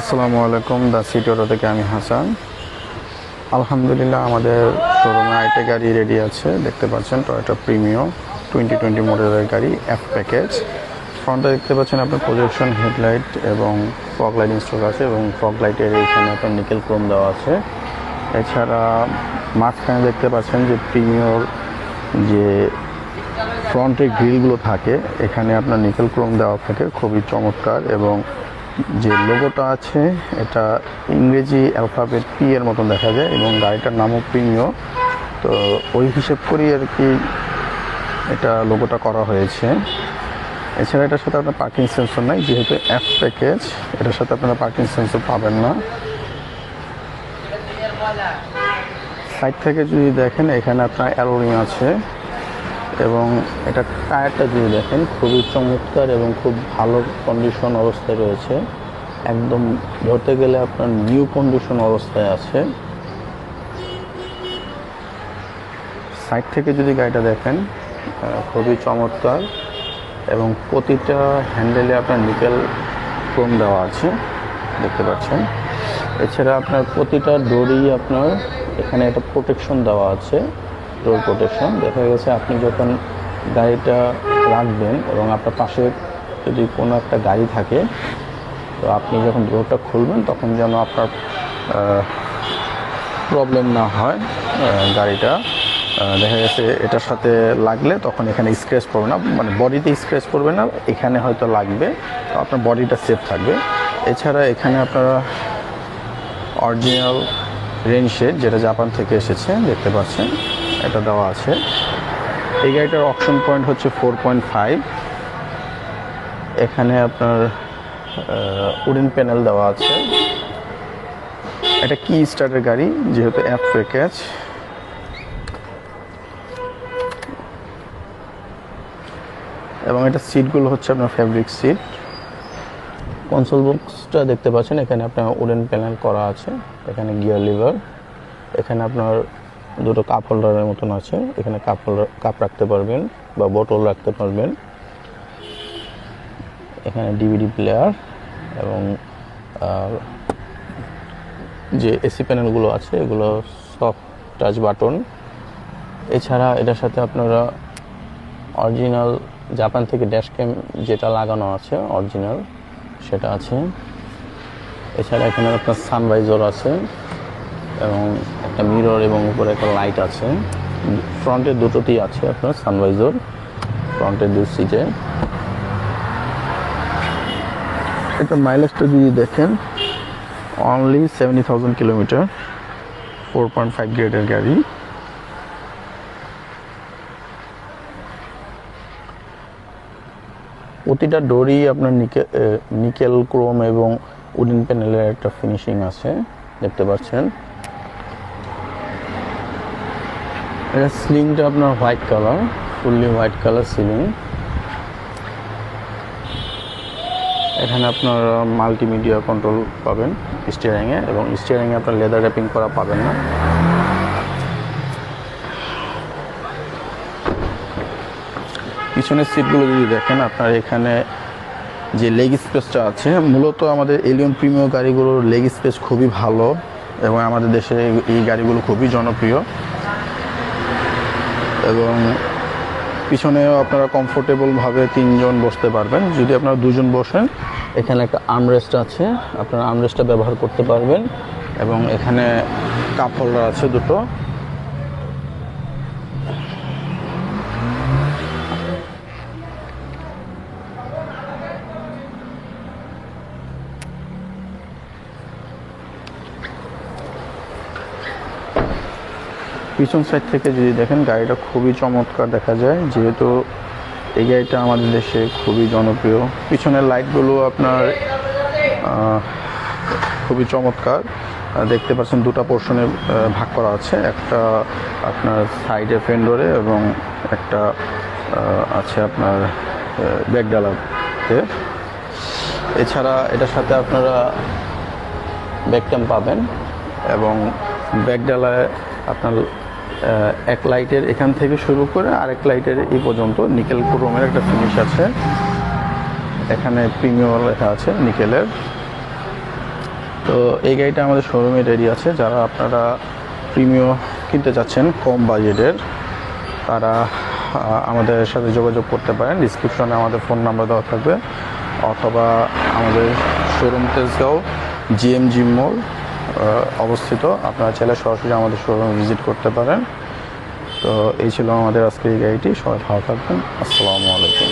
আসসালামু আলাইকুম the city auto থেকে আমি হাসান। আলহামদুলিল্লাহ, আমাদের শোরুমে আরেকটা গাড়ি রেডি আছে। দেখতে পাচ্ছেন টয়োটা প্রিমিও টোয়েন্টি টোয়েন্টি মডেলের গাড়ি এফ প্যাকেজ ফ্রন্টে দেখতে পাচ্ছেন, আপনার প্রজেকশন হেডলাইট এবং ফগ লাইট ইনস্টল আছে এবং ফগ লাইটের এইখানে আপনার নিকেল ক্রোম দেওয়া আছে। এছাড়া মাঝখানে দেখতে পাচ্ছেন যে প্রিমিয়র যে ফ্রন্টের গ্রিলগুলো থাকে, এখানে আপনার নিকেল ক্রোম দেওয়া থাকে, খুবই চমৎকার এবং যে লোগোটা আছে, এটা ইংরেজি অ্যালফাবেট পি এর মতন দেখা যায় এবং গাড়িটার নামও প্রিমিও তো ওই হিসেব করেই আর কি এটা লোগোটা করা হয়েছে। এছাড়া এটার সাথে আপনার পার্কিং সেন্সর নাই, যেহেতু অ্যাপ প্যাকেজ এটার সাথে আপনারা পার্কিং সেন্সর পাবেন না। সাইড থেকে যদি দেখেন, এখানে আপনার অ্যালোরিং আছে। এবং এটা টায়ারটা যদি দেখেন, খুবই চমৎকার এবং খুব ভালো কন্ডিশন অবস্থায় রয়েছে। একদম ধরতে গেলে আপনার নিউ কন্ডিশন অবস্থায় আছে। সাইড থেকে যদি গাড়িটা দেখেন খুবই চমৎকার এবং প্রতিটা হ্যান্ডেলে আপনার নিকেল ক্রোম দেওয়া আছে, দেখতে পাচ্ছেন। এছাড়া আপনার প্রতিটা ডোরই আপনার এখানে একটা প্রোটেকশন দেওয়া আছে। ডোর প্রোটেকশন দেখা গেছে আপনি যখন গাড়িটা রাখবেন এবং আপনার পাশে যদি কোনো একটা গাড়ি থাকে, তো আপনি যখন ডোরটা খুলবেন তখন যেন আপনার প্রবলেম না হয় গাড়িটা। দেখা গেছে এটার সাথে লাগলে তখন এখানে স্ক্র্যাচ পড়বে না। মানে বডিতে স্ক্র্যাচ পড়বে না, এখানে হয়তো লাগবে। তো আপনার বডিটা সেফ থাকবে। এছাড়া এখানে আপনারা অরিজিনাল রেন শেড যেটা জাপান থেকে এসেছে, দেখতে পাচ্ছেন, এটা দেওয়া আছে। এই গাড়িটার অপশন পয়েন্ট হচ্ছে ফোর পয়েন্ট ফাইভ এখানে আপনার উডেন প্যানেল দেওয়া আছে। এটা কি স্টার্টের গাড়ি, যেহেতু অ্যাপ প্যাকেজ। এবং এটা সিটগুলো হচ্ছে আপনার ফ্যাব্রিক সিট কনসোল বক্সটা দেখতে পাচ্ছেন, এখানে আপনার উডেন প্যানেল করা আছে, এখানে গিয়ার লিভার এখানে আপনার দুটো কাপ হোল্ডারের মতন আছে, এখানে কাপ হোল্ডার কাপ রাখতে পারবেন বা বোতল রাখতে পারবেন। এখানে ডিভিডি প্লেয়ার এবং যে এসি প্যানেলগুলো আছে, এগুলো সফট টাচ বাটন এছাড়া এটার সাথে আপনারা অরিজিনাল জাপান থেকে ড্যাশ ক্যাম যেটা লাগানো আছে অরিজিনাল সেটা আছে। এছাড়া এখানে আপনার সানভাইজার আছে এবং একটা মিরর এবং উপরে একটা লাইট আছে। ফ্রন্টের দুটোতেই আছে আপনার সানভাইজার ফ্রন্টের দু সিটে এটা মাইলেজটা যদি দেখেন only seventy thousand kilometre four point five গ্রেডের গাড়ি। প্রতিটা ডোরই আপনার নিকেল নিকেল, ক্রোম এবং উডেন প্যানেলের একটা ফিনিশিং আছে, দেখতে পাচ্ছেন। এটা সিলিংটা আপনার white colour, fully white colour ceiling. এখানে আপনার মাল্টিমিডিয়া কন্ট্রোল পাবেন স্টিয়ারিংয়ে এবং স্টিয়ারিংয়ে আপনার লেদার র্যাপিং করা পাবেন না। পিছনের সিটগুলো যদি দেখেন, আপনার এখানে যে লেগ স্পেসটা আছে, মূলত আমাদের এলিয়ন প্রিমিয়ার গাড়িগুলোর লেগ স্পেস খুবই ভালো এবং আমাদের দেশে এই- এই গাড়িগুলো খুবই জনপ্রিয়। এবং পিছনেও আপনারা কমফোর্টেবলভাবে তিনজন বসতে পারবেন। যদি আপনারা দুজন বসেন, এখানে একটা আর্মরেস্ট আছে, আপনারা আর্মরেস্টটা ব্যবহার করতে পারবেন। এবং এখানে কাপ হোল্ডার আছে দুটো। পিছন সাইড থেকে যদি দেখেন, গাড়িটা খুবই চমৎকার দেখা যায়। যেহেতু এই গাড়িটা আমাদের দেশে খুবই জনপ্রিয়। পিছনের লাইটগুলো আপনার খুবই চমৎকার। দেখতে পাচ্ছেন দুটো পোর্শনে ভাগ করা আছে। একটা আপনার সাইডে ফেন্ডরে এবং একটা আছে আপনার ব্যাগডালাতে এছাড়া এটার সাথে আপনারা ব্যাকক্যাম পাবেন এবং ব্যাকডালায় আপনার এক লাইটের এখান থেকে শুরু করে আরেক লাইটের এই পর্যন্ত নিকেল ক্রোমের একটা ফিনিশ আছে। এখানে প্রিমিয়ার লেখা আছে নিকেলের তো এই গাড়িটা আমাদের শোরুমে রেডি আছে। যারা আপনারা প্রিমিয় কিনতে চাচ্ছেন কম বাজেটের তারা আমাদের সাথে যোগাযোগ করতে পারেন। ডিসক্রিপশনে আমাদের ফোন নাম্বার দেওয়া থাকবে। অথবা আমাদের শোরুম তেজগাঁও জিএমজি মোড় অবস্থিত। আপনারা চাইলে সরাসরি আমাদের শোরুম ভিজিট করতে পারেন। তো এই ছিল আমাদের আজকের এই গাড়িটি। সবাই ভালো থাকবেন। আসসালামু আলাইকুম।